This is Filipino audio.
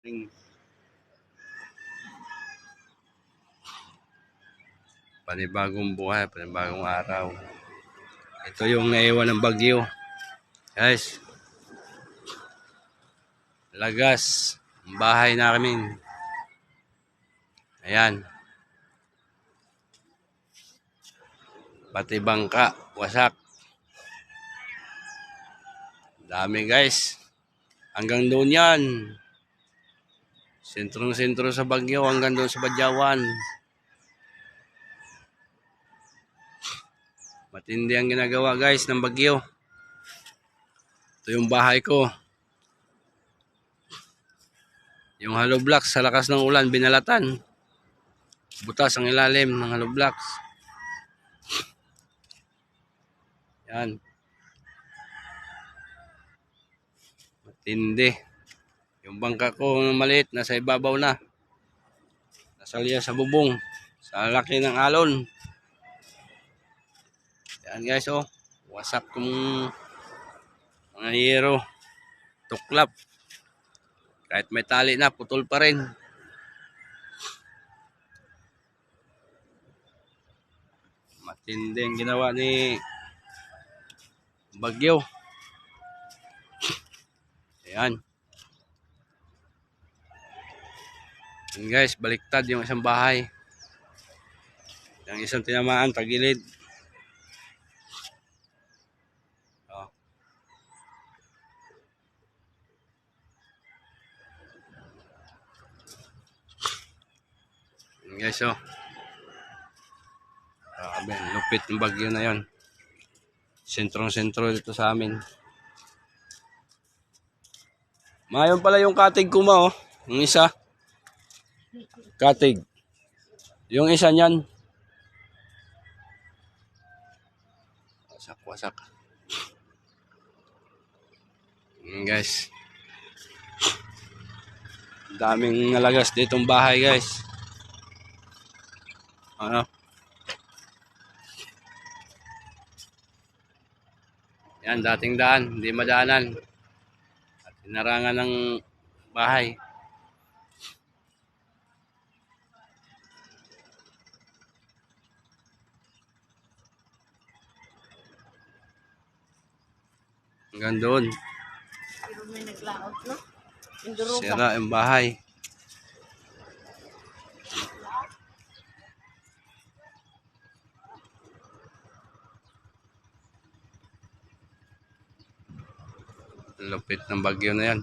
Ring. Panibagong buhay, panibagong araw. Ito yung naiwan ng bagyo. Guys. Lagas. Bahay namin. Ayan. Pati bangka. Wasak. Dami guys. Hanggang doon yan. Sentrong-sentro sa Bagyo hanggang doon sa Badyawan. Matindi ang ginagawa guys ng Bagyo. Ito yung bahay ko. Yung hollow blocks sa lakas ng ulan binalatan. Butas ang ilalim ng hollow blocks. Yan. Matindi. Yung bangka ko maliit, nasa ibabaw na. Nasalya sa bubong. Sa laki ng alon. Yan guys, oh. Wasak kong mga hero. Tuklap. Kahit may tali na, putol pa rin. Matindi ang ginawa ni Bagyo. Ayan. Yan guys, baliktad yung isang bahay. Yung isang tinamaan, tagilid. Oh. Yan guys, oh. Grabe, lupit ng bagyo na yon. Sentrong-sentro dito sa amin. Mayon pala yung katig ko ma, oh. Yung isa. Katig. Yung isa niyan. Wasak, wasak. Yan guys. Daming nalagas ditong bahay guys. Ano? Yan, dating daan. Hindi madaanan. At inarangan ng bahay. Hanggang doon. May naglaot, no? Sira ang bahay. Lupit ng bagyo na yan.